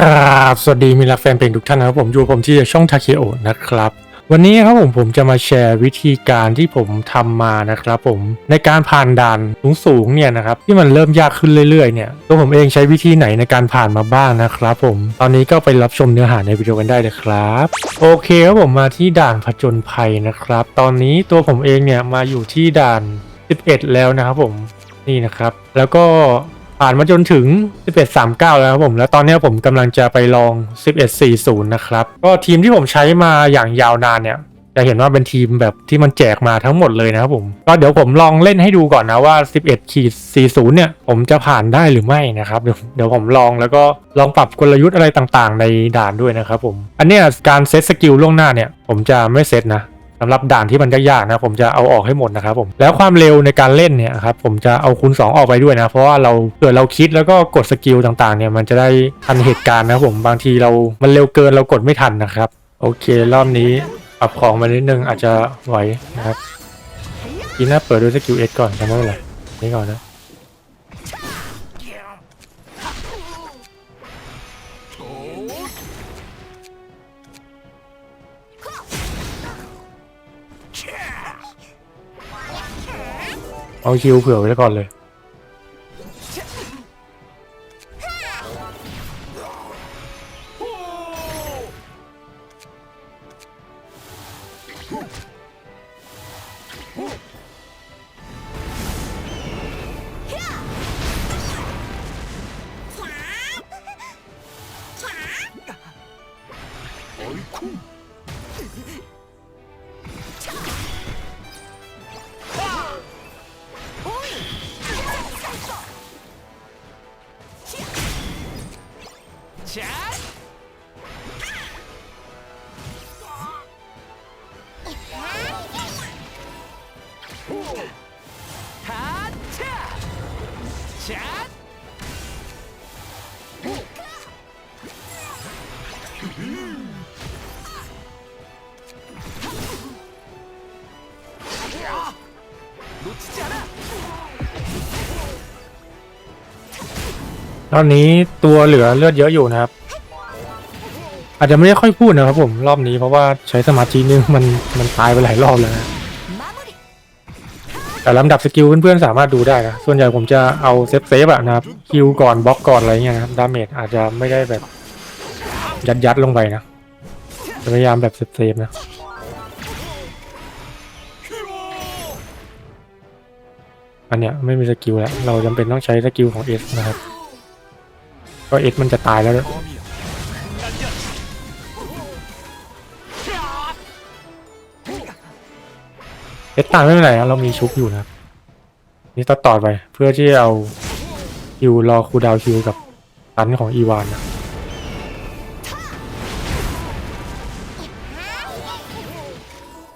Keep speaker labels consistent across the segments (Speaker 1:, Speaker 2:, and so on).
Speaker 1: กราบสวัสดีมิตรรักแฟนเพลงทุกท่านนะครับผมอยู่ผมที่ช่องทาเคโอนะครับ วันนี้ครับผมผมจะมาแชร์วิธีการที่ผมทำมานะครับผมในการผ่านด่านสูงๆเนี่ยนะครับที่มันเริ่มยากขึ้นเรื่อยๆเนี่ยตัวผมเองใช้วิธีไหนในการผ่านมาบ้างนะครับผมตอนนี้ก็ไปรับชมเนื้อหาในวิดีโอกันได้เลยครับ โอเคครับผมมาที่ด่านผจญภัยนะครับ ตอนนี้ตัวผมเองเนี่ยมาอยู่ที่ด่าน 11 แล้วนะครับผมนี่นะครับ แล้วก็ ผ่านมาจนถึง 1139 แล้วครับผม แล้วตอนนี้ผมกำลังจะไปลอง 1140 นะครับ ก็ทีมที่ผมใช้มาอย่างยาวนานเนี่ย จะเห็นว่าเป็นทีมแบบที่มันแจกมาทั้งหมดเลยนะครับผม ก็เดี๋ยวผมลองเล่นให้ดูก่อนนะว่า 11ขีด40 เนี่ย ผมจะผ่านได้หรือไม่นะครับ เดี๋ยวเดี๋ยวผมลองแล้วก็ลองปรับกลยุทธ์อะไรต่างๆ ในด่านด้วยนะครับผม อันเนี้ยการเซตสกิลล่วงหน้าเนี่ย ผมจะไม่เซตนะ สำหรับด่านที่มันยากๆนะผมจะเอาออกให้หมดนะครับผมแล้วความเร็วในการเล่นเนี่ยครับผมจะเอาคูณ2ออกไปด้วยนะ เพราะว่าเราเกิดเราคิดแล้วก็กดสกิลต่างๆเนี่ยมันจะได้ทันเหตุการณ์นะผมบางทีเรา มันเร็วเกินเรากดไม่ทันนะครับ โอเครอบนี้ปรับของมานิดนึงอาจจะไหวนะครับทีหน้าเปิดด้วยสกิลเอก่อนทำไม่เป็นไรนี่ก่อนนะ เอาคิวเผื่อไว้แล้วก่อนเลย ตอนนี้ตัวเหลือเลือดเยอะอยู่นะครับ อาจจะไม่ได้ค่อยพูดนะครับผมรอบนี้เพราะว่าใช้สมาธินึงมันมันตายไปหลายรอบแล้วนะแต่ลำดับสกิลเพื่อนๆสามารถดูได้นะส่วนใหญ่ผมจะเอาเซฟเซฟอะนะครับคิวก่อนบล็อกก่อนอะไรเงี้ยนะครับดาเมจอาจจะไม่ได้แบบยัดยัดๆลงไปนะจะพยายามแบบเซฟเซฟนะอันเนี้ยไม่มีสกิลแล้วเราจำเป็นต้องใช้สกิลของเอสนะครับ ก็เอสมันจะตายแล้วด้วยเอสตายไม่เป็นไรนะเรามีชุบอยู่นะครับนี่ต่อต่อไปเพื่อที่จะเอาคิวรอคูลดาวน์คิวกับตันของอีวานนะ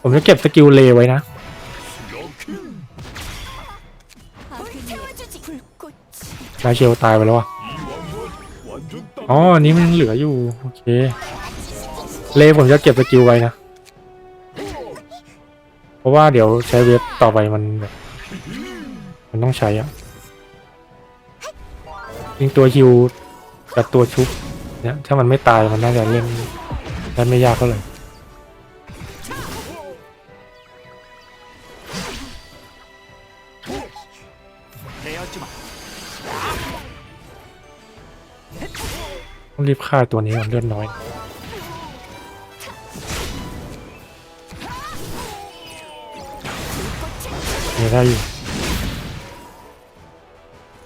Speaker 1: ผมจะเก็บสกิลเลไว้นะราเชลตายไปแล้วอะ อ๋ออันนี้มันยังเหลืออยู่ โอเค เลผมจะเก็บสกิลไว้นะ เพราะว่าเดี๋ยวใช้เว็บต่อไปมันแบบมันต้องใช้อะยิงตัวฮิวกับตัวชุบเนี่ยถ้ามันไม่ตายมันน่าจะเล่นได้ไม่ยากเท่าไหร่ รีบฆ่าตัวนี้ก่อนเลือดน้อย นี่ได้อยู่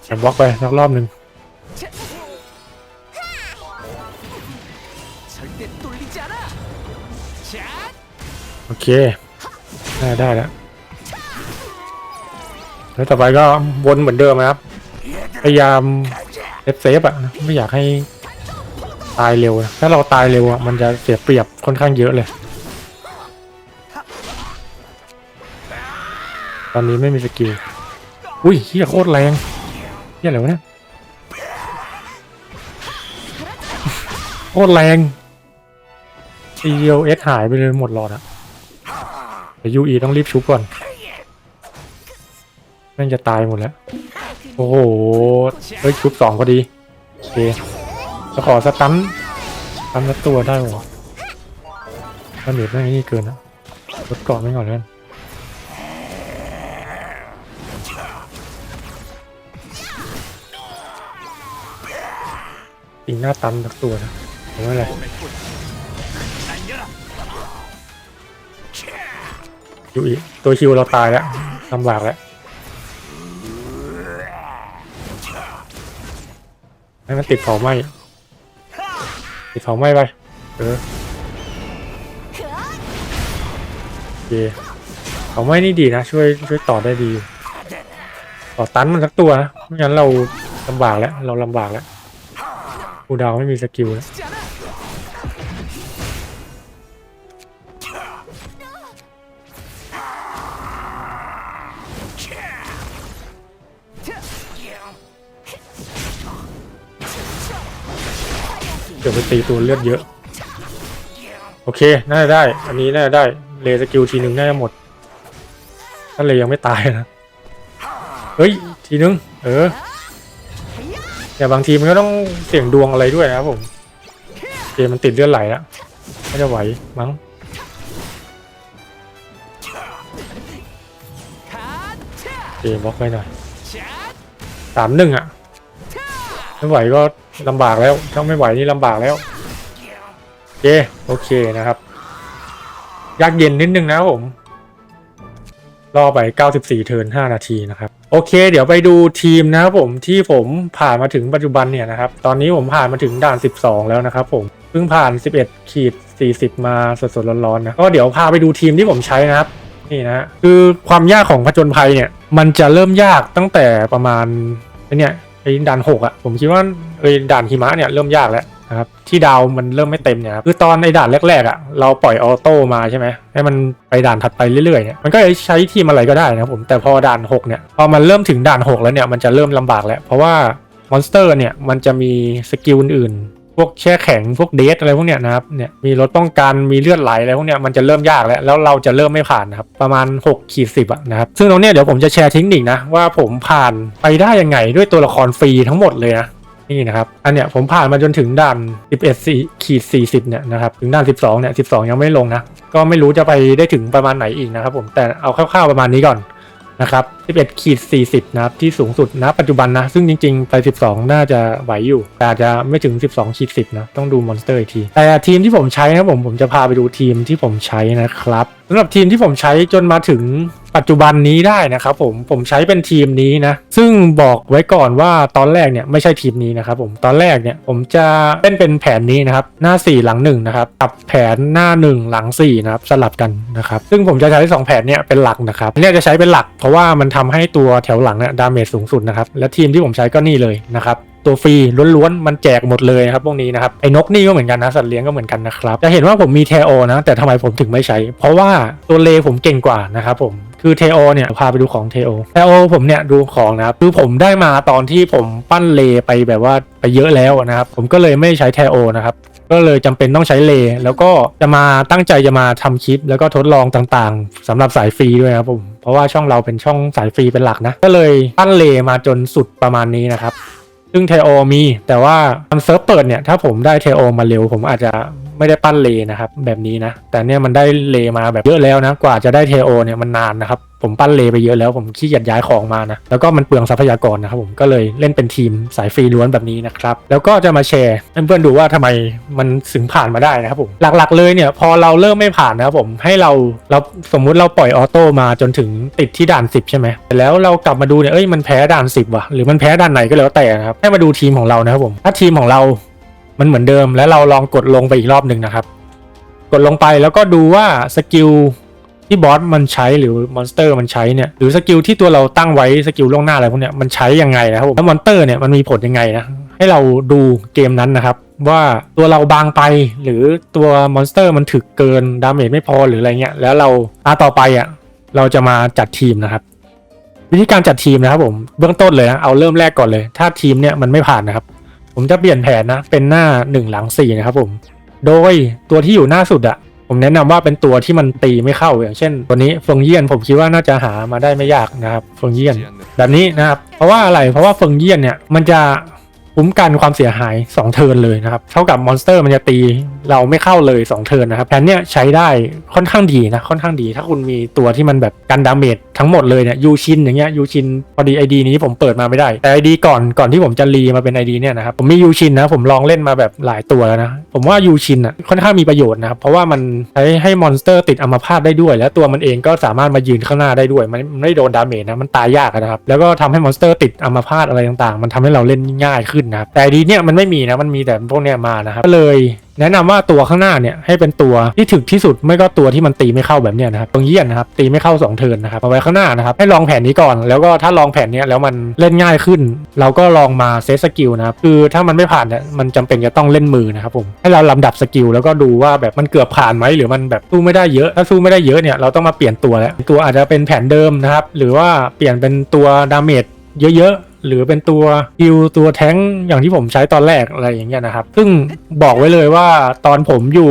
Speaker 1: แอบบล็อกไปสักรอบหนึ่งโอเค ได้ได้แล้ว แล้วต่อไปก็วนเหมือนเดิมนะครับ พยายามเซฟเซฟอะไม่อยากให้ ตายเร็วนะถ้าเราตายเร็วอะมันจะเสียเปรียบค่อนข้างเยอะเลย ตอนนี้ไม่มีสกิลอุ้ยเฮียโคตรแรงเฮียอะไรวะเนี่ยโคตรแรงทีเดียวเอสหายไปเลยหมดหลอดอะแต่ยูอีต้องรีบชุบก่อนแม่งจะตายหมดแล้ว โอ้โห เฮ้ยชุบสองพอดี โอเค จะขอสตันทำละตัวได้หรอมันเดือดไม่นี่เกินนะลดเกาะไม่ก่อนเลยอีหน้าตันสักตัวนะผมว่าอะไรอยู่อีกตัวคิวเราตายแล้วลำบากแล้วให้มันติดเผาไหม ติดเผาไหม้ไปเออโอเคเผาไหม้นี่ดีนะช่วยช่วยต่อได้ดีต่อตันมันสักตัวนะไม่งั้นเราลำบากแล้วเราลำบากแล้วกูดาวไม่มีสกิลแล้ว เดี๋ยวไปตีตัวเลือดเยอะ โอเค น่าจะได้ อันนี้น่าจะได้ เลสกิลทีหนึ่งน่าจะหมด ถ้าเลยยังไม่ตายนะ เฮ้ย ทีหนึ่งเออแต่บางทีมันก็ต้องเสี่ยงดวงอะไรด้วยนะครับผมเกมมันติดเลือดไหลแล้วไม่จะไหวมั้งเกมบล็อกไว้หน่อยสามหนึ่งอะไม่ไหวก็ ลำบากแล้วถ้าไม่ไหวนี่ลำบากแล้วเคโอเคนะครับยากเย็นนิดนึงนะผมรอไป 94 เทิร์น 5 นาทีนะครับ โอเค เดี๋ยวไปดูทีมนะครับผมที่ผมผ่านมาถึงปัจจุบันเนี่ยนะครับ ตอนนี้ผมผ่านมาถึงด่าน 12 แล้วนะครับผม เพิ่งผ่าน 11 ขีด 40 มาสดๆร้อนๆนะ ก็เดี๋ยวพาไปดูทีมที่ผมใช้นะครับ นี่นะ คือความยากของผจญภัยเนี่ย มันจะเริ่มยากตั้งแต่ประมาณเนี่ย ไอ้ด่านหกอะผมคิดว่าไอ้ด่านหิมะเนี่ยเริ่มยากแล้วนะครับที่ดาวมันเริ่มไม่เต็มเนี่ยครับคือตอนไอ้ด่านแรกๆอะเราปล่อยออโต้มาใช่ไหมให้มันไปด่านถัดไปเรื่อยๆเนี่ยมันก็ใช้ทีมอะไรก็ได้นะครับผมแต่พอด่านหกเนี่ยพอมันเริ่มถึงด่านหกแล้วเนี่ยมันจะเริ่มลำบากแล้วเพราะว่ามอนสเตอร์เนี่ยมันจะมีสกิลอื่น พวกแช่แข็งพวกเดทอะไรพวกเนี้ยนะครับเนี่ยมีรถป้องกันมีเลือดไหลอะไรพวกเนี้ยมันจะเริ่มยากแล้วแล้วเราจะเริ่มไม่ผ่านนะครับประมาณ6ขีดสิบอะนะครับซึ่งตรงเนี้ยเดี๋ยวผมจะแชร์เทคนิคนะว่าผมผ่านไปได้ยังไงด้วยตัวละครฟรีทั้งหมดเลยนะนี่นะครับ อันเนี้ยผมผ่านมาจนถึงด่าน 11สี่ขีด40 เนี่ยนะครับถึงด่าน 12 เนี่ย 12 ยังไม่ลงนะ ก็ไม่รู้จะไปได้ถึงประมาณไหนอีกนะครับผม แต่เอาคร่าวๆประมาณนี้ก่อนนะครับ 11ขีด40 นะครับ ที่สูงสุดนะปัจจุบันนะ ซึ่งจริงๆ ไป 12 น่าจะไหวอยู่แต่อาจจะไม่ถึง 12ขีด10 นะ ต้องดูมอนสเตอร์อีกที แต่ทีมที่ผมใช้นะผม ผมจะพาไปดูทีมที่ผมใช้นะครับสำหรับทีมที่ผมใช้จนมาถึงปัจจุบันนี้ได้นะครับผมผมใช้เป็นทีมนี้นะ ซึ่งบอกไว้ก่อนว่าตอนแรกเนี่ยไม่ใช่ทีมนี้นะครับผมตอนแรกเนี่ยผมจะเล่นเป็นแผนนี้นะครับหน้า 4 หลัง1นะครับกับแผนหน้า 1 หลัง4นะครับสลับกันนะครับซึ่งผมจะใช้ 2 แผนเนี่ยเป็นหลักนะครับเนี่ยจะใช้เป็นหลักเพราะว่ามันททำให้ตัวแถวหลังเนี่ยดาเมจสูงสุดนะครับ และทีมที่ผมใช้ก็นี่เลยนะครับตัวฟรีล้วนๆ มันแจกหมดเลยครับพวกนี้นะครับไอ้นกนี่ก็เหมือนกันนะสัตว์เลี้ยงก็เหมือนกันนะครับจะเห็นว่าผมมีเทโอนะ แต่ทำไมผมถึงไม่ใช้ เพราะว่าตัวเลผมเก่งกว่านะครับผมคือเทโอเนี่ยพาไปดูของเทโอเทโอผมเนี่ยดูของนะครับคือผมได้มาตอนที่ผมปั้นเลไปแบบว่าไปเยอะแล้วนะครับผมก็เลยไม่ใช้เทโอนะครับ ก็เลยจำเป็นต้องใช้เลแล้วก็จะมาตั้งใจจะมาทำคลิป แล้วก็ทดลองต่างๆสำหรับสายฟรีด้วยครับผมเพราะว่าช่องเราเป็นช่องสายฟรีเป็นหลักนะ ก็เลยตั้นเลมาจนสุดประมาณนี้นะครับซึ่งเทโอมี แต่ว่าคอนเซิร์ฟเปิดเนี่ย ถ้าผมได้เทโอมาเร็ว ผมอาจจะ ไม่ได้ปั้นเลนะครับ แบบนี้นะ แต่เนี่ยมันได้เลมาแบบเยอะแล้วนะ กว่าจะได้เทโอเนี่ยมันนานนะครับ ผมปั้นเลไปเยอะแล้ว ผมขี้เกียจย้ายของมานะ แล้วก็มันเปลืองทรัพยากรนะครับผมก็เลยเล่นเป็นทีมสายฟรีล้วนแบบนี้นะครับ แล้วก็จะมาแชร์เพื่อนๆดูว่าทำไมมันถึงผ่านมาได้นะครับผมหลักๆเลยเนี่ยพอเราเริ่มไม่ผ่านนะครับผมให้เราเราสมมุติเราปล่อยออโต้มาจนถึงติดที่ด่าน 10 ใช่ไหมแต่แล้วเรากลับมาดูเนี่ยเอ้ยมันแพ้ด่าน 10ว่ะหรือมันแพ้ด่านไหนก็แล้วแต่นะครับให้มาดูทีมของเรานะครับผมถ้าทีมของเรา มันเหมือนเดิม แล้วเราลองกดลงไปอีกรอบหนึ่งนะครับ กดลงไปแล้วก็ดูว่าสกิลที่บอสมันใช้หรือมอนสเตอร์มันใช้เนี่ยหรือสกิลที่ตัวเราตั้งไว้สกิลล่วงหน้าอะไรพวกเนี้ยมันใช้ยังไงนะครับแล้วมอนสเตอร์เนี่ยมันมีผลยังไงนะให้เราดูเกมนั้นนะครับ ว่าตัวเราบางไปหรือตัวมอนสเตอร์มันถึกเกินดาเมจไม่พอหรืออะไรเงี้ยแล้วเราตาต่อไปอะเราจะมาจัดทีมนะครับ วิธีการจัดทีมนะครับผมเบื้องต้นเลยนะเอาเริ่มแรกก่อนเลย ถ้าทีมเนี่ยมันไม่ผ่านนะครับ ผมจะเปลี่ยนแผนนะ เป็นหน้าหนึ่งหลังสี่นะครับผม โดยตัวที่อยู่หน้าสุดอะผมแนะนำว่าเป็นตัวที่มันตีไม่เข้าอย่างเช่น ตัวนี้เฟิงเยี่ยนผมคิดว่าน่าจะหามาได้ไม่ยากนะครับเฟิงเยี่ยนแบบนี้นะครับ เพราะว่าอะไรเพราะว่าเฟิงเยี่ยนเนี่ยมันจะคุ้มกันความเสียหาย 2 เทิร์นเลยนะครับเท่ากับมอนสเตอร์มันจะตีเราไม่เข้าเลย 2 เทิร์นนะครับแผนเนี้ยใช้ได้ค่อนข้างดีนะค่อนข้างดี ถ้าคุณมีตัวที่มันแบบกันดาเมจ ทั้งหมดเลยเนี่ยยูชินอย่างเงี้ยยูชินพอดี ID นี้ผมเปิดมาไม่ได้ แต่ ID ก่อนก่อนที่ผมจะรีมาเป็น ID เนี่ยนะครับผมมียูชินนะผมลองเล่นมาแบบหลายตัวแล้วนะผมว่ายูชินอะค่อนข้างมีประโยชน์นะครับเพราะว่ามันใช้ให้มอนสเตอร์ติดอัมพาตได้ด้วย และตัวมันเองก็สามารถมายืนข้างหน้าได้ด้วย มันไม่โดนดาเมจนะมันตายยากนะครับแล้วก็ทำให้มอนสเตอร์ติดอัมพาตอะไรต่างๆ มันทำให้เราเล่นง่ายขึ้นนะครับแต่ ID เนี่ยมันไม่มีนะมันมีแต่พวกเนี้ยมานะครับก็เลยแนะนำว่าตัวข้างหน้าเนี่ยให้เป็นตัวที่ถึกที่สุดไม่ก็ตัวที่มันตีไม่เข้าแบบเนี้ยนะครับตรงเยี่ยนนะครับตีไม่เข้า2เทินนะครับเอาไว้ข้างหน้านะครับให้ลองแผนนี้ก่อน แล้วก็ถ้าลองแผนนี้แล้วมันเล่นง่ายขึ้น เราก็ลองมาเซตสกิลนะครับคือถ้ามันไม่ผ่านเนี่ยมันจำเป็นจะต้องเล่นมือนะครับผมให้เราลำดับสกิลแล้วก็ดูว่าแบบมันเกือบผ่านไหมหรือมันแบบสู้ไม่ได้เยอะ ถ้าสู้ไม่ได้เยอะเนี่ยเราต้องมาเปลี่ยนตัวแล้วตัวอาจจะเป็นแผนเดิมนะครับหรือว่าเปลี่ยนเป็นตัวดาเมจเยอะๆ หรือเป็นตัวฮิวตัวแท้งอย่างที่ผมใช้ตอนแรกอะไรอย่างเงี้ยนะครับ ซึ่งบอกไว้เลยว่าตอนผมอยู่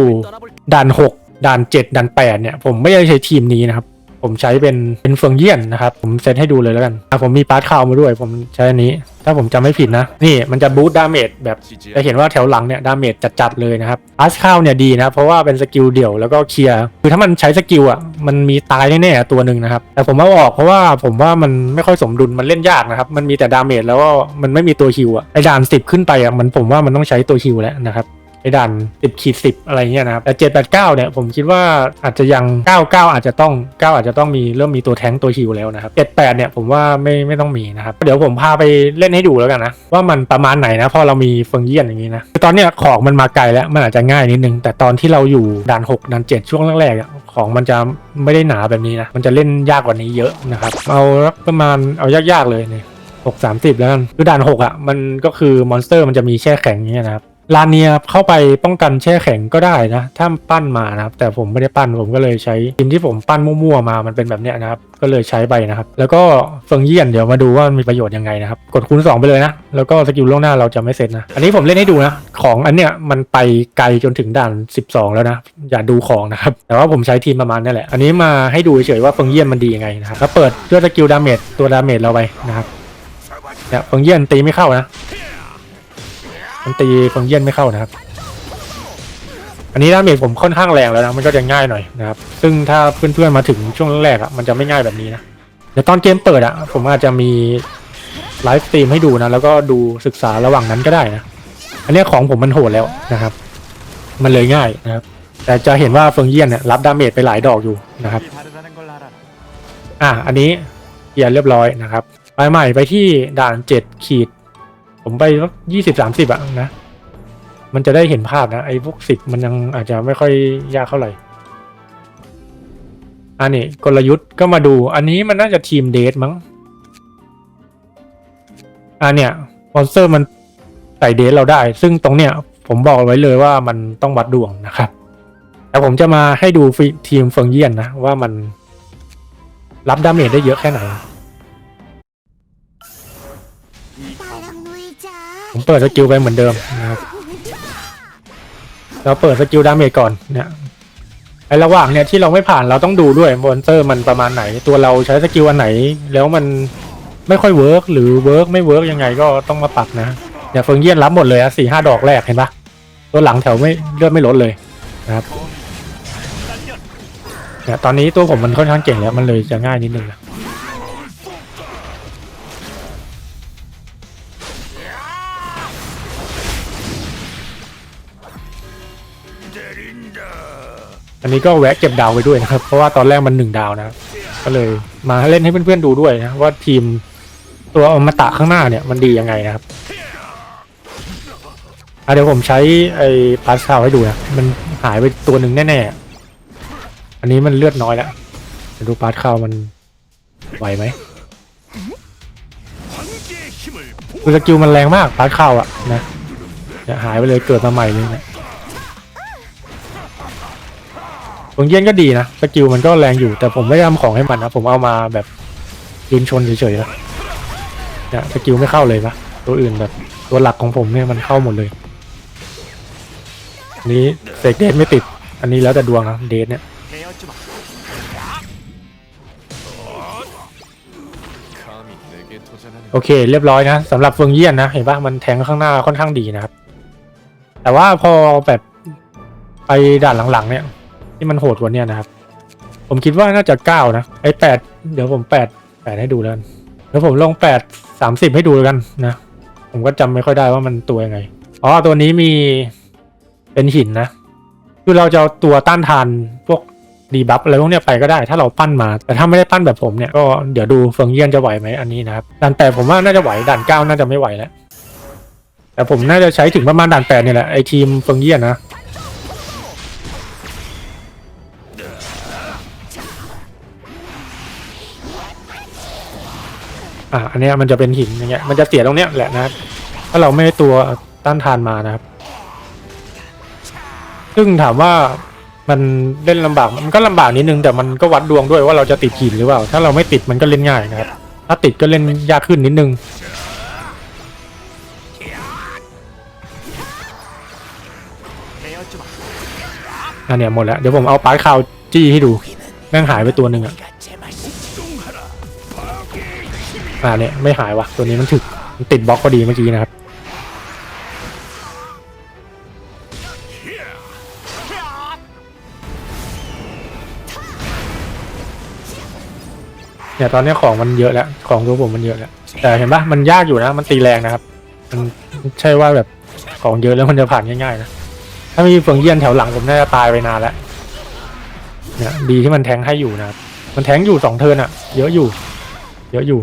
Speaker 1: ด่าน 6ด่าน 7ด่าน8เนี่ยผมไม่ได้ใช้ทีมนี้นะครับ ผมใช้เป็นเป็นเฟิงเยี่ยนนะครับ ผมเซตให้ดูเลยแล้วกันอะผมมีปาร์ตคาวมาด้วย ผมใช้อันนี้ ถ้าผมจำไม่ผิดนะ นี่มันจะบูตดาเมจแบบจะเห็นว่าแถวหลังเนี่ยดาเมจจัดๆเลยนะครับพาสคาวเนี่ยดีนะเพราะว่าเป็นสกิลเดี่ยวแล้วก็เคลียร์คือถ้ามันใช้สกิลอะมันมีตายแน่ๆตัวหนึ่งนะครับ แต่ผมเอาออกเพราะว่าผมว่ามันไม่ค่อยสมดุลมันเล่นยากนะครับ มันมีแต่ดาเมจแล้วก็มันไม่มีตัวฮิวอะไอ้ด่านสิบขึ้นไปอะมันผมว่ามันต้องใช้ตัวฮิวแล้วนะครับ ไอ้ด่าน10ขีด10 อะไรเงี้ยนะครับแต่7 8 9 เนี่ยผมคิดว่าอาจจะยัง 99 อาจจะต้อง 9 อาจจะต้องมีเริ่มมีตัวแท้งตัวฮิวแล้วนะครับ 7 8 เนี่ยผมว่าไม่ไม่ต้องมีนะครับ เดี๋ยวผมพาไปเล่นให้ดูแล้วกันนะ ว่ามันประมาณไหนนะ พอเรามีเฟิงเยี่ยนอย่างนี้นะตอนเนี้ยของมันมาไกลแล้วมันอาจจะง่ายนิดนึง แต่ตอนที่เราอยู่ด่าน 6ด่าน 7 ช่วงแรกๆของมันจะไม่ได้หนาแบบนี้นะมันจะเล่นยากกว่านี้เยอะนะครับเอาประมาณเอายากๆเลยเนี่ยหกสามสิบแล้วกันคือด่านหกอะมันก็คือมอนสเตอร์มันจะมีแช่แข็งอย่างเงี้ยนะครับ ลานเนียเข้าไปป้องกันแช่แข็งก็ได้นะ ถ้าปั้นมานะครับ แต่ผมไม่ได้ปั้นผมก็เลยใช้ทีมที่ผมปั้นมั่วๆมามันเป็นแบบเนี้ยนะครับ ก็เลยใช้ไปนะครับ แล้วก็เฟิงเยี่ยนเดี๋ยวมาดูว่ามันมีประโยชน์ยังไงนะครับ กดคูณ 2 ไปเลยนะ แล้วก็สกิลล่วงหน้าเราจะไม่เสร็จนะ อันนี้ผมเล่นให้ดูนะ ของอันเนี้ยมันไปไกลจนถึงด่าน 12 แล้วนะ อย่าดูของนะครับ แต่ว่าผมใช้ทีมประมาณนี้แหละ อันนี้มาให้ดูเฉยๆว่าเฟิงเยี่ยนมันดียังไงนะครับแล้วเปิดด้วยสกิลดาเมจตัวดาเมจเราไปนะครับเนี่ยเฟิงเยี่ยนตีไม่เข้านะ มันตีฟังเยี่ยนไม่เข้านะครับ อันนี้ดาเมจผมค่อนข้างแรงแล้วนะมันก็จะง่ายหน่อยนะครับ ซึ่งถ้าเพื่อนๆมาถึงช่วงแรกอะมันจะไม่ง่ายแบบนี้นะเดี๋ยวตอนเกมเปิดอะผมอาจจะมีไลฟ์สตรีมให้ดูนะแล้วก็ดูศึกษาระหว่างนั้นก็ได้นะอันนี้ของผมมันโหดแล้วนะครับ มันเลยง่ายนะครับ แต่จะเห็นว่าเฟิงเยี่ยนเนี่ยรับดาเมจไปหลายดอกอยู่นะครับ อะอันนี้เกียนเรียบร้อยนะครับไปใหม่ไปที่ด่าน7ขีด ผมไปยี่สิบสามสิบอะนะ มันจะได้เห็นภาพนะ ไอ้พวกสิบมันยังอาจจะไม่ค่อยยากเท่าไหร่ อันนี้กลยุทธ์ก็มาดู อันนี้มันน่าจะทีมเดทมั้ง อันเนี้ยมอนสเตอร์มันใส่เดทเราได้ ซึ่งตรงเนี้ยผมบอกไว้เลยว่ามันต้องวัดดวงนะครับแต่ผมจะมาให้ดูทีมเฟิงเยียนนะ ว่ามันรับดาเมจได้เยอะแค่ไหน ผมเปิดสกิลไปเหมือนเดิมนะครับเราเปิดสกิลดาเมจก่อนเนี่ยไอระหว่างเนี่ยที่เราไม่ผ่านเราต้องดูด้วยมอนเตอร์มันประมาณไหน ตัวเราใช้สกิลอันไหน แล้วมันไม่ค่อยเวิร์กหรือเวิร์กไม่เวิร์กยังไงก็ต้องมาปรับนะเนี่ยเฟิงเยียนรับหมดเลยอะสี่ห้าดอกแรกเห็นปะตัวหลังแถวไม่เลือดไม่ลดเลยนะครับเนี่ยตอนนี้ตัวผมมันค่อนข้างเก่งแล้วมันเลยจะง่ายนิดนึงนะ อันนี้ก็แวะเก็บดาวไปด้วยนะครับ เพราะว่าตอนแรกมันหนึ่งดาวนะก็เลยมาเล่นให้เพื่อนๆดูด้วยนะว่าทีมตัวอมตะข้างหน้าเนี่ยมันดียังไงนะครับเดี๋ยวผมใช้ไอ้พาสคาให้ดูนะมันหายไปตัวหนึ่งแน่ๆ อันนี้มันเลือดน้อยแล้วดูพาสคามันไหวไหมสกิลมันแรงมากพาสคาอะนะหายไปเลยเกิดมาใหม่เลยนะ วงเยี่ยนก็ดีนะสกิลมันก็แรงอยู่แต่ผมไม่ได้ทำของให้มันนะผมเอามาแบบยืนชนเฉยๆนะเนี่ยสกิลไม่เข้าเลยปะตัวอื่นแบบตัวหลักของผมเนี่ยมันเข้าหมดเลยอันนี้เสกเดชไม่ติด อันนี้แล้วแต่ดวงนะเดชเนี่ยโอเค เรียบร้อยนะสำหรับเฟืองเยี่ยนนะเห็นปะมันแทงข้างหน้าค่อนข้างดีนะครับ แต่ว่าพอแบบไปด่านหลังๆเนี่ย ที่มันโหดกว่าเนี้นะครับ ผมคิดว่าน่าจะเก้านะไอ้แปดเดี๋ยวผมแปดแปดให้ดูแล้วกันเดี๋ยวผมลงแปดสามสิบให้ดูแล้วกันนะผมก็จำไม่ค่อยได้ว่ามันตัวยังไงอ๋อตัวนี้มีเป็นหินนะคือเราจะเอาตัวต้านทานพวกดีบัฟอะไรพวกเนี้ยไปก็ได้ ถ้าเราปั้นมา แต่ถ้าไม่ได้ปั้นแบบผมเนี่ยก็เดี๋ยวดูเฟิงเยี่ยนจะไหวไหมอันนี้นะครับด่านแปดผมว่าน่าจะไหวด่านเก้าน่าจะไม่ไหวแล้วแต่ผมน่าจะใช้ถึงประมาณด่านแปดเนี่ยแหละไอทีมเฟิงเยี่ยนนะ อะอันเนี้ยมันจะเป็นหินอย่างเงี้ยมันจะเสียตรงเนี้ยแหละนะถ้าเราไม่ตัวต้านทานมานะครับ ซึ่งถามว่ามันเล่นลำบากมันก็ลำบากนิดนึงแต่มันก็วัดดวงด้วยว่าเราจะติดหินหรือเปล่า ถ้าเราไม่ติดมันก็เล่นง่ายนะครับ ถ้าติดก็เล่นยากขึ้นนิดนึงอันเนี้ยหมดแล้วเดี๋ยวผมเอาปลายข่าวจี้ให้ดูแม่งหายไปตัวหนึ่งอะ อ่าเนี่ยไม่หายวะตัวนี้มันถึกมันติดบล็อกพอดีเมื่อกี้นะครับเนี่ยตอนนี้ของมันเยอะแล้วของตัวผมมันเยอะแล้วแต่เห็นปะมันยากอยู่นะ มันตีแรงนะครับ มันไม่ใช่ว่าแบบของเยอะแล้วมันจะผ่านง่ายๆนะถ้ามีเฟืองเยี่ยนแถวหลังผมน่าจะตายไปนานแล้วเนี่ยดีที่มันแทงให้อยู่นะครับมันแทงอยู่สองเทินอะเยอะอยู่ เยอะอยู่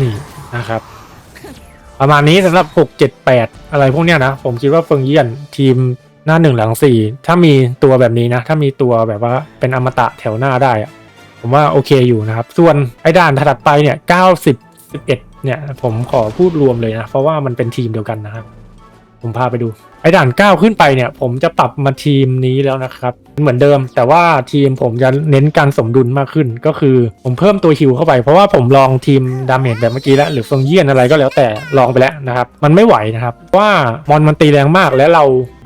Speaker 1: นี่นะครับ ประมาณนี้สำหรับหกเจ็ดแปดอะไรพวกเนี้ยนะ ผมคิดว่าเฟิงเยี่ยนทีมหน้าหนึ่งหลังสี่ถ้ามีตัวแบบนี้นะ ถ้ามีตัวแบบว่าเป็นอมตะแถวหน้าได้อะผมว่าโอเคอยู่นะครับ ส่วนไอ้ด่านถัดไปเนี่ยเก้าสิบสิบเอ็ดเนี่ย ผมขอพูดรวมเลยนะ เพราะว่ามันเป็นทีมเดียวกันนะครับ ผมพาไปดู ไอ้ด่านเก้าขึ้นไปเนี่ย ผมจะปรับมาทีมนี้แล้วนะครับ เหมือนเดิม แต่ว่าทีมผมจะเน้นการสมดุลมากขึ้น ก็คือผมเพิ่มตัวฮิวเข้าไป เพราะว่าผมลองทีมดาเมจแบบเมื่อกี้แล้ว หรือเฟิงเยี่ยนอะไรก็แล้วแต่ลองไปแล้วนะครับ มันไม่ไหวนะครับว่ามอนมันตีแรงมากและเรา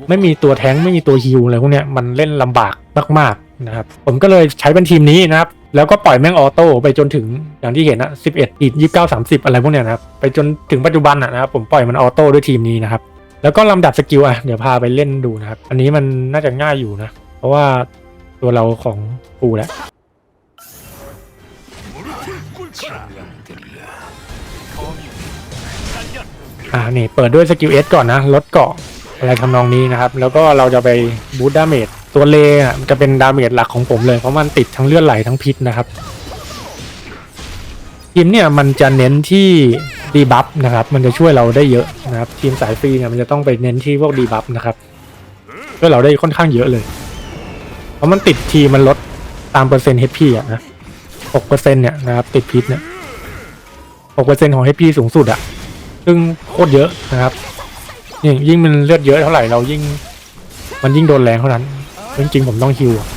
Speaker 1: ไม่มีตัวแท้งไม่มีตัวฮิวอะไรพวกเนี้ยมันเล่นลำบากมากๆนะครับ ผมก็เลยใช้เป็นทีมนี้นะครับแล้วก็ปล่อยแม่งออโต้ไปจนถึงอย่างที่เห็นนะ11อีก29 30 อะไรพวกเนี้ยนะครับ ไปจนถึงปัจจุบันนะนะครับผมปล่อยมันออโต้ด้วยทีมนี้นะครับ แล้วก็ลำดับสกิลอะเดี๋ยวพาไปเล่นดูนะครับ อันนี้มันน่าจะง่ายอยู่นะ เพราะว่าตัวเราของปูแล้วอ่านี่เปิดด้วยสกิลเอสก่อนนะลดเกาะอะไรทำนองนี้นะครับ แล้วก็เราจะไปบูตดาเมจตัวเลอะจะเป็นดาเมจหลักของผมเลย เพราะมันติดทั้งเลือดไหลทั้งพิษนะครับทีมเนี่ยมันจะเน้นที่ ดีบัฟนะครับ มันจะช่วยเราได้เยอะนะครับ ทีมสายฟรีเนี่ยมันจะต้องไปเน้นที่พวกดีบัฟนะครับช่วยเราได้ค่อนข้างเยอะเลย เพราะมันติดทีมันลดตามเปอร์เซ็นต์ HP อะนะหกเปอร์เซ็นต์เนี่ยนะครับติดพิษเนี่ยหกเปอร์เซ็นต์ของ HP สูงสุดอะซึ่งโคตรเยอะนะครับยิ่งยิ่งมันเลือดเยอะเท่าไหร่เรายิ่ง มันยิ่งโดนแรงเท่านั้นจริงๆผมต้องฮิวอะ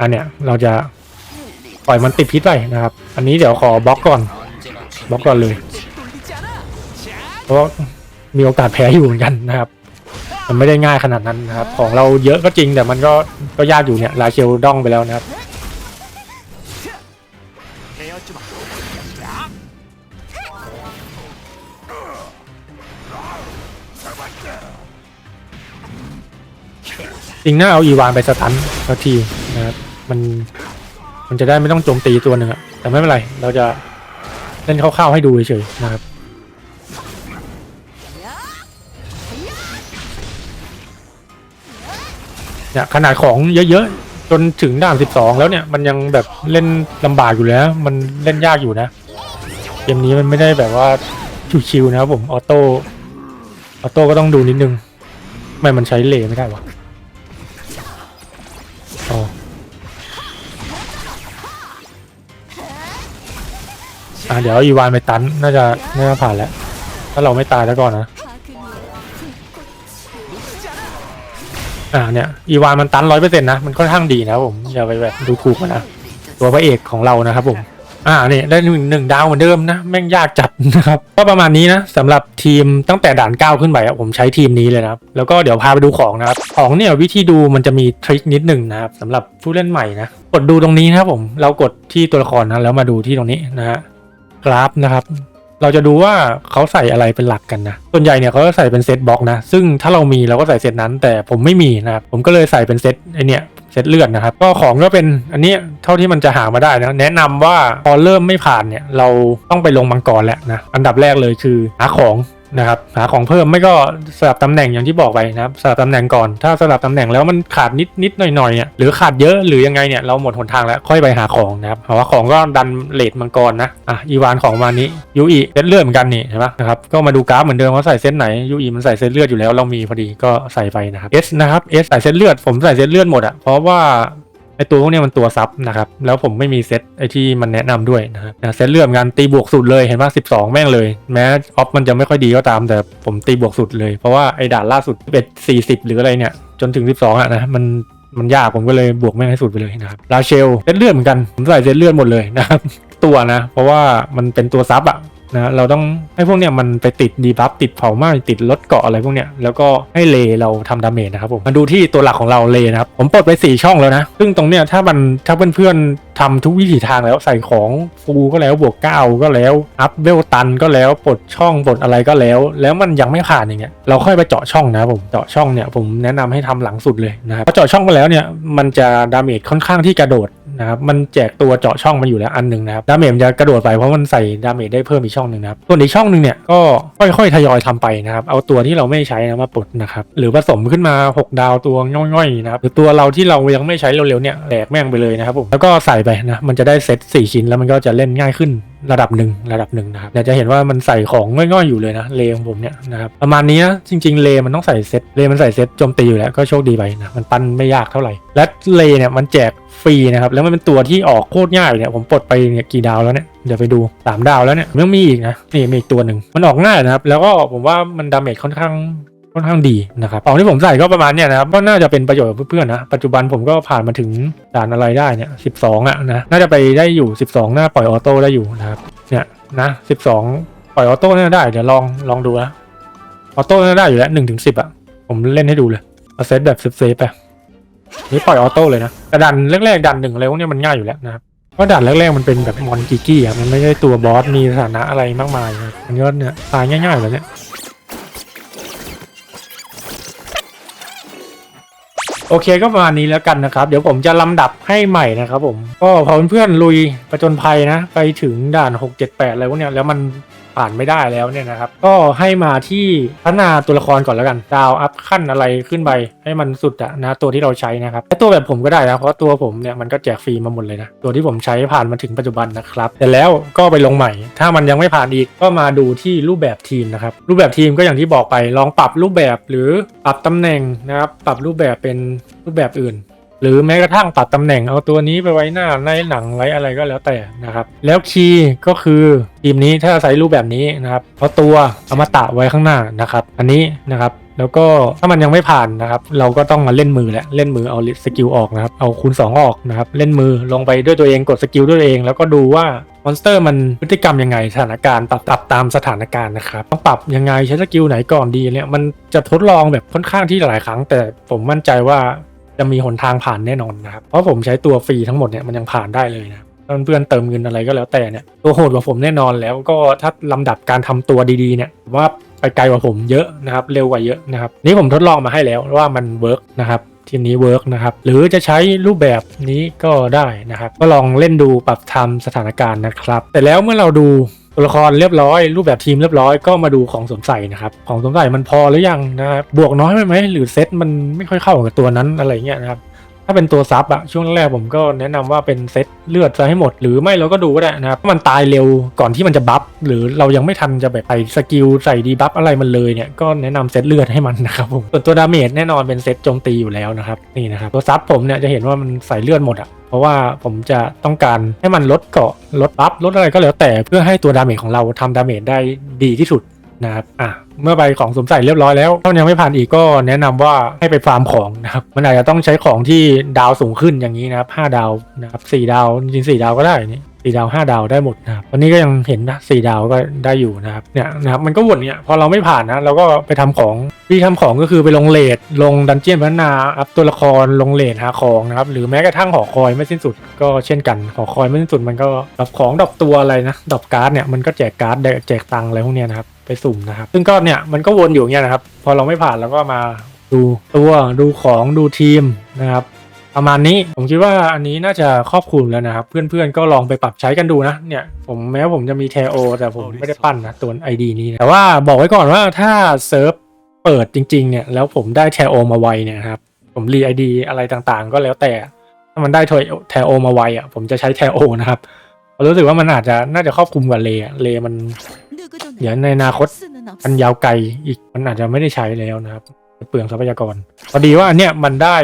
Speaker 1: อันเนี้ยเราจะ ล่อยมันติดพิษไปนะครับ อันนี้เดี๋ยวขอบล็อกก่อนบล็อกก่อนเลย เพราะมีโอกาสแพ้อยู่เหมือนกันนะครับ มันไม่ได้ง่ายขนาดนั้นนะครับ ของเราเยอะก็จริงแต่มันก็ก็ยากอยู่เนี่ยลาเชลด้องไปแล้วนะครับจริงน่าเอาอีวานไปสตันสักทีนะครับมัน มันจะได้ไม่ต้องโจมตีตัวหนึ่งอะแต่ไม่เป็นไร เราจะเล่นคร่าวๆให้ดูเฉยๆนะครับเนี่ยขนาดของเยอะๆ จนถึงด่านสิบสองแล้วเนี่ย มันยังแบบเล่นลำบากอยู่แล้ว มันเล่นยากอยู่นะ เกมนี้มันไม่ได้แบบว่าชิวๆนะครับผม ออโต้ ออโต้ก็ต้องดูนิดนึง ไม่มันใช้เลไม่ได้วะ อะเดี๋ยวอีวานไปตันน่าจะน่าจะผ่านแล้วถ้าเราไม่ตายแล้วก่อนนะอ่าเนี่ยอีวานมันตันร้อยเปอร์เซ็นต์นะมันค่อนข้างดีนะผมอย่าไปแบบดูถูกมันนะตัวพระเอกของเรานะครับผมอ่าเนี่ยได้หนึ่งหนึ่งดาวเหมือนเดิมนะแม่งยากจัดนะครับก็ประมาณนี้นะสำหรับทีมตั้งแต่ด่านเก้าขึ้นไปอะผมใช้ทีมนี้เลยนะครับแล้วก็เดี๋ยวพาไปดูของนะครับของเนี่ยวิธีดูมันจะมีทริคนิดหนึ่งนะครับสำหรับผู้เล่นใหม่นะกดดูตรงนี้นะครับผมเรากดที่ตัวละครนะแล้วมาดูที่ตรงนี้นะฮะ กราฟนะครับ เราจะดูว่าเขาใส่อะไรเป็นหลักกันนะ ส่วนใหญ่เนี่ยเขาจะใส่เป็นเซตบล็อกนะ ซึ่งถ้าเรามีเราก็ใส่เซตนั้น แต่ผมไม่มีนะครับ ผมก็เลยใส่เป็นเซตไอเนี่ยเซตเลือดนะครับ ก็ของก็เป็นอันนี้เท่าที่มันจะหามาได้นะ แนะนำว่าพอเริ่มไม่ผ่านเนี่ย เราต้องไปลงมังกรแล้วนะ อันดับแรกเลยคือหาของ นะครับหาของเพิ่มไม่ก็สลับตำแหน่งอย่างที่บอกไปนะครับสลับตำแหน่งก่อนถ้าสลับตำแหน่งแล้วมันขาดนิดนิดหน่อยหน่อยๆเนี่ยหรือขาดเยอะหรือยังไงเนี่ยเราหมดหนทางแล้วค่อยไปหาของนะครับเพราะว่าของก็ดันเลทมังกรนะอะอีวานของมานี้ยูอีเซตเลือดเหมือนกันนี่เห็นปะนะครับก็มาดูกราฟเหมือนเดิมว่าใส่เซตไหนยูอีมันใส่เซตเลือดอยู่แล้วเรามีพอดีก็ใส่ไปนะครับเอสนะครับเอสใส่เซตเลือดผมใส่เซตเลือดหมดอะเพราะว่า ไอตัวพวกนี้มันตัวซับนะครับ แล้วผมไม่มีเซตไอที่มันแนะนำด้วยนะครับนะเซตเลื่อมกันตีบวกสุดเลยเห็นป่ะ12 แม่งเลย แม้ออฟมันจะไม่ค่อยดีก็ตามแต่ผมตีบวกสุดเลย เพราะว่าไอด่านล่าสุด11 40 หรืออะไรเนี่ย จนถึง 12อะนะมันมันยากผมก็เลยบวกแม่งให้สุดไปเลยนะครับลาเชลเซตเลือดเหมือนกันผมใส่เซตเลือดหมดเลยนะครับตัวนะ เพราะว่ามันเป็นตัวซับอะ นะเราต้องให้พวกเนี้ยมันไปติดดีบัฟติดเผาไหม้ติดลดเกาะอะไรพวกเนี้ยแล้วก็ให้เลเราทำดาเมจนะครับผมมาดูที่ตัวหลักของเราเลนะครับผมปลดไป4ช่องแล้วนะ ซึ่งตรงเนี้ยถ้ามันถ้าเพื่อนๆทำทุกวิถีทางแล้วใส่ของฟูก็แล้วบวกเก้าก็แล้วอัพเวลตันก็แล้วปลดช่องปลดอะไรก็แล้ว แล้วมันยังไม่ผ่านอย่างเงี้ยเราค่อยไปเจาะช่องนะผมเจาะช่องเนี่ยผมแนะนำให้ทำหลังสุดเลยนะครับพอเจาะช่องไปแล้วเนี่ยมันจะดาเมจค่อนข้างที่กระโดด นะครับมันแจกตัวเจาะช่องมันอยู่แล้วอันหนึ่งนะครับดาเมจมันจะกระโดดไปเพราะมันใส่ดาเมจได้เพิ่มอีกช่องหนึ่งนะครับส่วนอีกช่องหนึ่งเนี่ยก็ค่อยๆทยอยทำไปนะครับเอาตัวที่เราไม่ใช้นะมาปลดนะครับหรือผสมขึ้นมา 6 ดาวตัวย่อยๆนะครับหรือตัวเราที่เรายังไม่ใช้เร็วๆเนี่ยแหลกแม่งไปเลยนะครับผมแล้วก็ใส่ไปนะมันจะได้เซต4ชิ้นแล้วมันก็จะเล่นง่ายขึ้น ระดับหนึ่งระดับหนึ่งนะครับเนี่ยจะเห็นว่ามันใส่ของง่อยๆอยู่เลยนะเลของผมเนี่ยนะครับประมาณนี้นะจริง ๆ เลมันต้องใส่เซตเลมันใส่เซตโจมตีอยู่แล้วก็โชคดีไปนะมันปั้นไม่ยากเท่าไหร่ และเลเนี่ยมันแจกฟรีนะครับแล้วมันเป็นตัวที่ออกโคตรง่ายเนี่ยผมปลดไปเนี่ยกี่ดาวแล้วเนี่ยเดี๋ยวไปดูสามดาวแล้วเนี่ยยังมีอีกนะนี่มีอีกตัวหนึ่งมันออกง่ายนะครับแล้วก็ผมว่ามันดาเมจค่อนข้าง ค่อนข้างดีนะครับของที่ผมใส่ก็ประมาณเนี่ยนะครับก็น่าจะเป็นประโยชน์กับเพื่อนๆนะปัจจุบันผมก็ผ่านมาถึงด่านอะไรได้เนี่ยสิบสองอะนะน่าจะไปได้อยู่ 12 หน้าปล่อยออโต้ได้อยู่นะครับเนี่ยนะ12ปล่อยออโต้น่าได้เดี๋ยวลองลองดูนะออโต้น่าได้อยู่แล้วหนึ่งถึงสิบอะผมเล่นให้ดูเลยเอาเซตแบบเซฟๆไปนี่ปล่อยออโต้เลยนะแต่ดันแรกๆดันหนึ่งอะไรพวกเนี้ยมันง่ายอยู่แล้วนะครับเพราะดันแรกๆมันเป็นแบบมอนกิกี้อะมันไม่ใช่ตัวบอสมีสถานะอะไรมากมายนะมันก็เนี่ยตายง่ายๆเลยเนี่ย โอเคก็ประมาณนี้แล้วกันนะครับ เดี๋ยวผมจะลำดับให้ใหม่นะครับผมก็พอเพื่อนๆลุยประจนภัยนะ ไปถึงด่าน 6 7 8อะไรพวกเนี้ยแล้วมัน ผ่านไม่ได้แล้วเนี่ยนะครับ ก็ให้มาที่พัฒนาตัวละครก่อนแล้วกันดาวอัพขั้นอะไรขึ้นไปให้มันสุดอะนะตัวที่เราใช้นะครับแต่ตัวแบบผมก็ได้นะเพราะตัวผมเนี่ยมันก็แจกฟรีมาหมดเลยนะตัวที่ผมใช้ผ่านมาถึงปัจจุบันนะครับแต่แล้วก็ไปลงใหม่ ถ้ามันยังไม่ผ่านอีกก็มาดูที่รูปแบบทีมนะครับรูปแบบทีมก็อย่างที่บอกไปลองปรับรูปแบบหรือปรับตำแหน่งนะครับปรับรูปแบบเป็นรูปแบบอื่น หรือแม้กระทั่งตัดตำแหน่งเอาตัวนี้ไปไว้หน้าในหนังไว้อะไรก็แล้วแต่นะครับ แล้วคีย์ก็คือทีมนี้ถ้าใช้รูปแบบนี้นะครับเพราะตัวอมตะไว้ข้างหน้านะครับ อันนี้นะครับแล้วก็ถ้ามันยังไม่ผ่านนะครับ เราก็ต้องมาเล่นมือแหละเล่นมือเอาสกิลออกนะครับ เอาคูณ2ออกนะครับ เล่นมือลงไปด้วยตัวเองกดสกิลด้วยตัวเอง แล้วก็ดูว่ามอนสเตอร์มันพฤติกรรมยังไงสถานการณ์ปรับปรับตามสถานการณ์นะครับต้องปรับยังไงใช้สกิลไหนก่อนดีเนี่ยมันจะทดลองแบบค่อนข้างที่หลายครั้ง แต่ผมมั่นใจว่า จะมีหนทางผ่านแน่นอนนะครับ เพราะผมใช้ตัวฟรีทั้งหมดเนี่ยมันยังผ่านได้เลยนะเพื่อนเติมเงินอะไรก็แล้วแต่เนี่ยตัวโหดกว่าผมแน่นอนแล้วก็ถ้าลำดับการทำตัวดีๆเนี่ยว่าไปไกลกว่าผมเยอะนะครับเร็วกว่าเยอะนะครับนี่ผมทดลองมาให้แล้วว่ามันเวิร์กนะครับทีมนี้เวิร์กนะครับหรือจะใช้รูปแบบนี้ก็ได้นะครับ ก็ลองเล่นดูปรับทำสถานการณ์นะครับ แต่แล้วเมื่อเราดู ตัวละครเรียบร้อย รูปแบบทีมเรียบร้อยก็มาดูของสวมใส่นะครับของสวมใส่มันพอหรือยังนะครับบวกน้อยไปไหมหรือเซตมันไม่ค่อยเข้ากับตัวนั้นอะไรเงี้ยนะครับาเป็นตัวซับอะช่วงแรกผมก็แนะนำว่าเป็นเซตเลือดซะให้หมด หรือไม่เราก็ดูก็ได้นะครับมันตายเร็วก่อนที่มันจะบัฟหรือเรายังไม่ทันจะแบบใส่สกิลใส่ดีบัฟอะไรมันเลยเนี่ยก็แนะนำเซตเลือดให้มันนะครับผมส่วนตัวดาเมจแน่นอนเป็นเซตโจมตีอยู่แล้วนะครับนี่นะครับตัวซับผมเนี่ยจะเห็นว่ามันใส่เลือดหมดอะเพราะว่าผมจะต้องการให้มันลดเกาะลดบัฟลดอะไรก็แล้วแต่เพื่อให้ตัวดาเมจของเราทำดาเมจได้ดีที่สุด นะครับอะเมื่อใบของสวมใส่เรียบร้อยแล้วถ้านยังไม่ผ่านอีกก็แนะนำว่าให้ไปฟาร์มของนะครับมันอาจจะต้องใช้ของที่ดาวสูงขึ้นอย่างนี้นะครับห้าดาวนะครับสี่ดาวจริงสี่ดาวก็ได้นี่สี่ดาวห้าดาวได้หมดนะครับวันนี้ก็ยังเห็นนะสี่ดาวก็ได้อยู่นะครับเนี่ยนะครับมันก็วนเนี่ยพอเราไม่ผ่านนะเราก็ไปทำของที่ทำของก็คือไปลงเลทลงดันเจียนพัฒนาอัพตัวละครลงเลทหาของนะครับหรือแม้กระทั่งหอคอยไม่สิ้นสุดก็เช่นกันหอคอยไม่สิ้นสุดมันก็ดรอปของดรอปตัวอะไรนะดรอปการ์ดเนี่ยมันก็แจกการ์ดแจกตังค์อะไรพวกเนี้ยนะครับ ไปสุ่มนะครับ ซึ่งก็เนี่ยมันก็วนอยู่เงี้ยนะครับ พอเราไม่ผ่านเราก็มาดูตัวดูของดูทีมนะครับ ประมาณนี้ผมคิดว่าอันนี้น่าจะครอบคลุมแล้วนะครับ เพื่อนๆก็ลองไปปรับใช้กันดูนะเนี่ย ผมแม้ผมจะมีเทโอ แต่ผมไม่ได้ปั้นนะตัว ID นี้นะแต่ว่าบอกไว้ก่อนว่าถ้าเซิร์ฟเปิดจริงๆเนี่ยแล้วผมได้เทโอ มาไวเนี่ยครับผมรีไอดีอะไรต่างๆ ก็แล้วแต่ถ้ามันได้เทโอ มาไวอะผมจะใช้เทโอนะครับผมรู้สึกว่ามันอาจจะน่าจะครอบคลุมกว่าเละเลมัน เดี๋ยวในอนาคตอันยาวไกลอีกมันอาจจะไม่ได้ใช้แล้วนะครับ เปลืองทรัพยากร พอดีว่าอันเนี้ยมันได้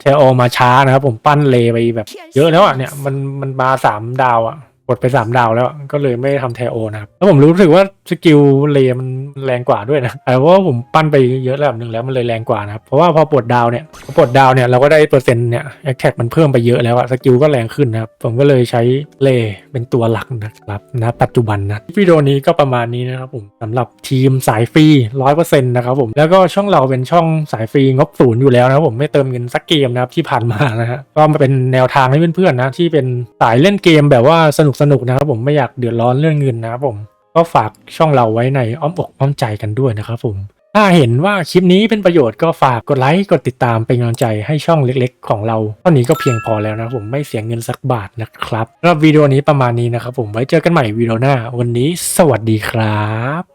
Speaker 1: เทโอมาช้านะครับ ผมปั้นเลไปแบบ เยอะแล้วอะเนี่ยมันมันมาสามดาวอะ กดไปสามดาวแล้วก็เลยไม่ได้ทำเทโอนะครับ แล้วผมรู้สึกว่าสกิลเลมันแรงกว่าด้วยนะแต่ว่าผมปั้นไปเยอะระดับหนึ่งแล้วมันเลยแรงกว่านะครับ เพราะว่าพอปลดดาวเนี่ยพอปลดดาวเนี่ยเราก็ได้เปอร์เซ็นต์เนี่ยแอคแท็กมันเพิ่มไปเยอะแล้วอะสกิลก็แรงขึ้นนะครับ ผมก็เลยใช้เลเป็นตัวหลักนะครับนะปัจจุบันนะวิดีโอนี้ก็ประมาณนี้นะครับผมสำหรับทีมสายฟรีร้อยเปอร์เซ็นต์นะครับผมแล้วก็ช่องเราเป็นช่องสายฟรีงบศูนย์อยู่แล้วนะผมไม่เติมเงินสักเกมนะครับที่ผ่านมานะฮะก็มาเป็นแนวทางให้เพื่อนๆนะที่เป็นสายเล่นเกมแบบว่าสนุกสนุกนะครับผมไม่อยากเดือดร้อนเรื่องเงินนะครับผม ก็ฝากช่องเราไว้ในอ้อมอกอ้อมใจกันด้วยนะครับผม ถ้าเห็นว่าคลิปนี้เป็นประโยชน์ก็ฝากกดไลค์กดติดตามเป็นกำลังใจให้ช่องเล็กๆ ของเราเท่านี้ก็เพียงพอแล้วนะผมไม่เสียเงินสักบาทนะครับสำหรับวิดีโอนี้ประมาณนี้นะครับผมไว้เจอกันใหม่วิดีโอหน้า วันนี้ สวัสดีครับ